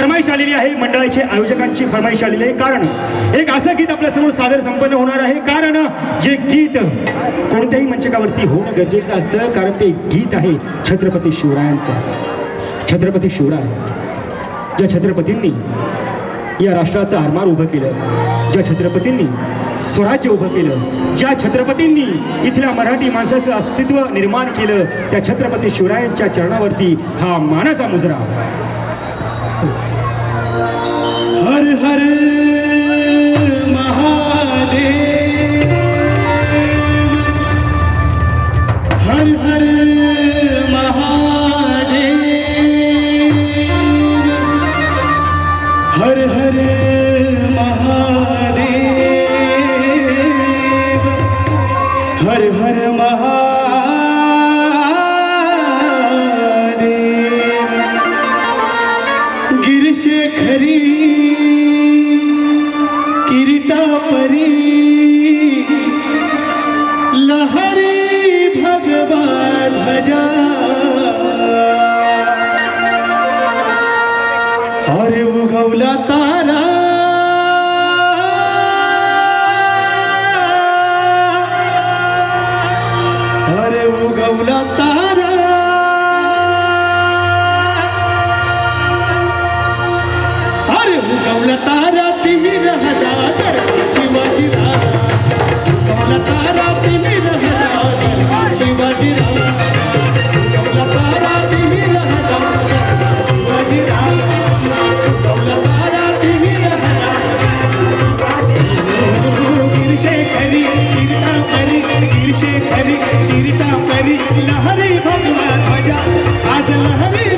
फरमाईश आलेली आहे मंडळाचे आयोजकांची फरमाईश आलेली आहे. कारण एक असं गीत आपल्यासमोर सादर संपन्न होणार आहे. कारण जे गीत कोणत्याही मंचकावरती होणं गरजेचं असतं कारण ते गीत आहे छत्रपती शिवरायांचं. छत्रपती शिवराय ज्या छत्रपतींनी या राष्ट्राचं आरमार उभं केलं ज्या छत्रपतींनी स्वराज्य उभं केलं ज्या छत्रपतींनी इथल्या मराठी माणसाचं अस्तित्व निर्माण केलं त्या छत्रपती शिवरायांच्या चरणावरती हा मानाचा मुजरा. हर हर महादेव हर हर महादेव हर हर महादेव हर हर महादेव गिरशेखरी किरीटा अरे तारा. अरे उगवला तारा. अरे उगवला तारा तुम्ही रहता शिवाजी राजा. उगवला तारा तिमी गिरशेखरी किरीटा परी लहरी भगवा ध्वजा आज लहरी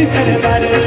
Seni seni bari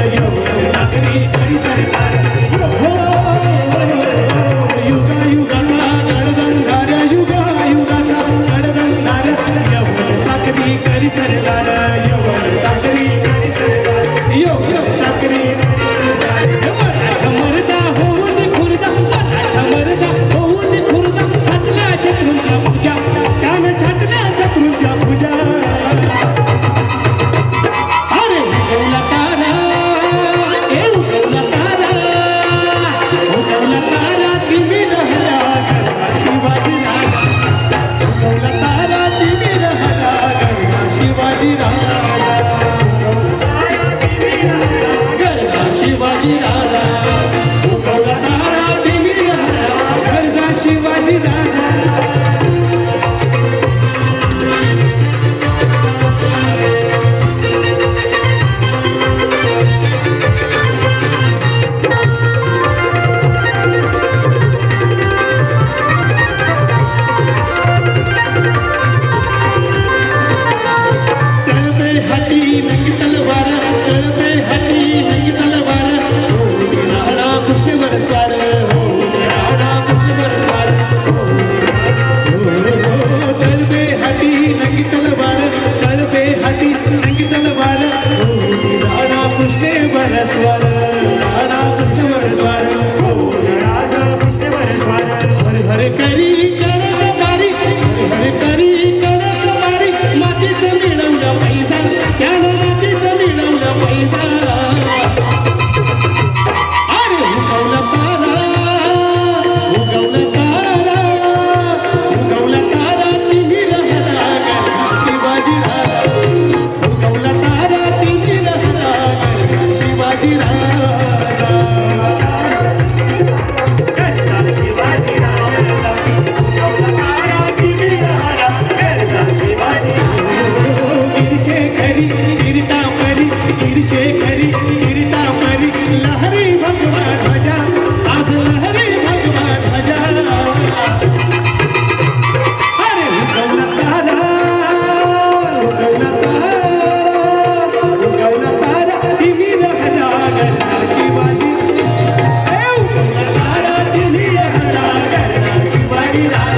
Shivaji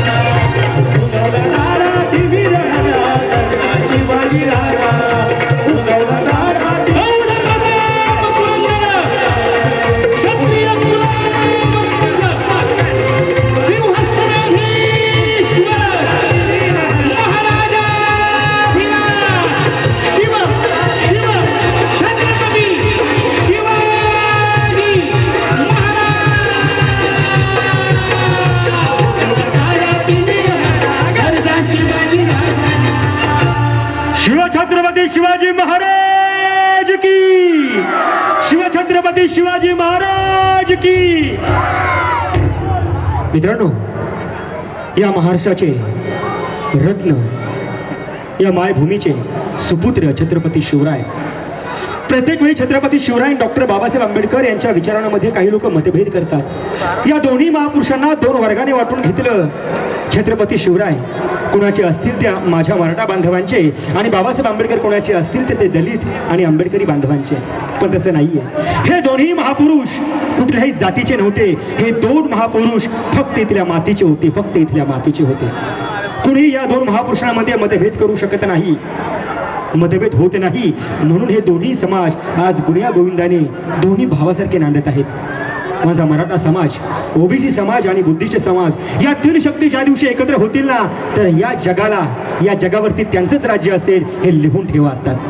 Shivaji Maharaj की। शिवछत्रपती शिवाजी महाराज की। मित्रांनो या महाराष्ट्राचे रत्न या मायभूमीचे सुपुत्र छत्रपती शिवराय. प्रत्येक वेळी छत्रपती शिवराय डॉक्टर बाबासाहेब आंबेडकर यांच्या विचारांमध्ये काही लोक मतभेद करतात. या दोन्ही महापुरुषांना दोन वर्गाने वाटून घेतलं. छत्रपती शिवराय कुणाचे असतील त्या माझ्या मराठा बांधवांचे आणि बाबासाहेब आंबेडकर कोणाचे असतील तर ते दलित आणि आंबेडकरी बांधवांचे. पण तसं नाहीये. हे दोन्ही महापुरुष कुठल्याही जातीचे नव्हते. हे दोन महापुरुष फक्त इथल्या मातीचे होते फक्त इथल्या मातीचे होते. कुणी या दोन महापुरुषांमध्ये मतभेद करू शकत नाही. मतभेद होत नाही. म्हणून हे दोन्ही समाज आज गुन्ह्या गोविंदाने दोन्ही भावासारखे नांदत आहेत. माझा मराठा समाज ओबीसी समाज आणि बुद्धिस्ट समाज या तीन शक्ती ज्या दिवशी एकत्र होतील ना? तर या जगाला या जगावरती त्यांचंच राज्य असेल हे लिहून ठेवा आताच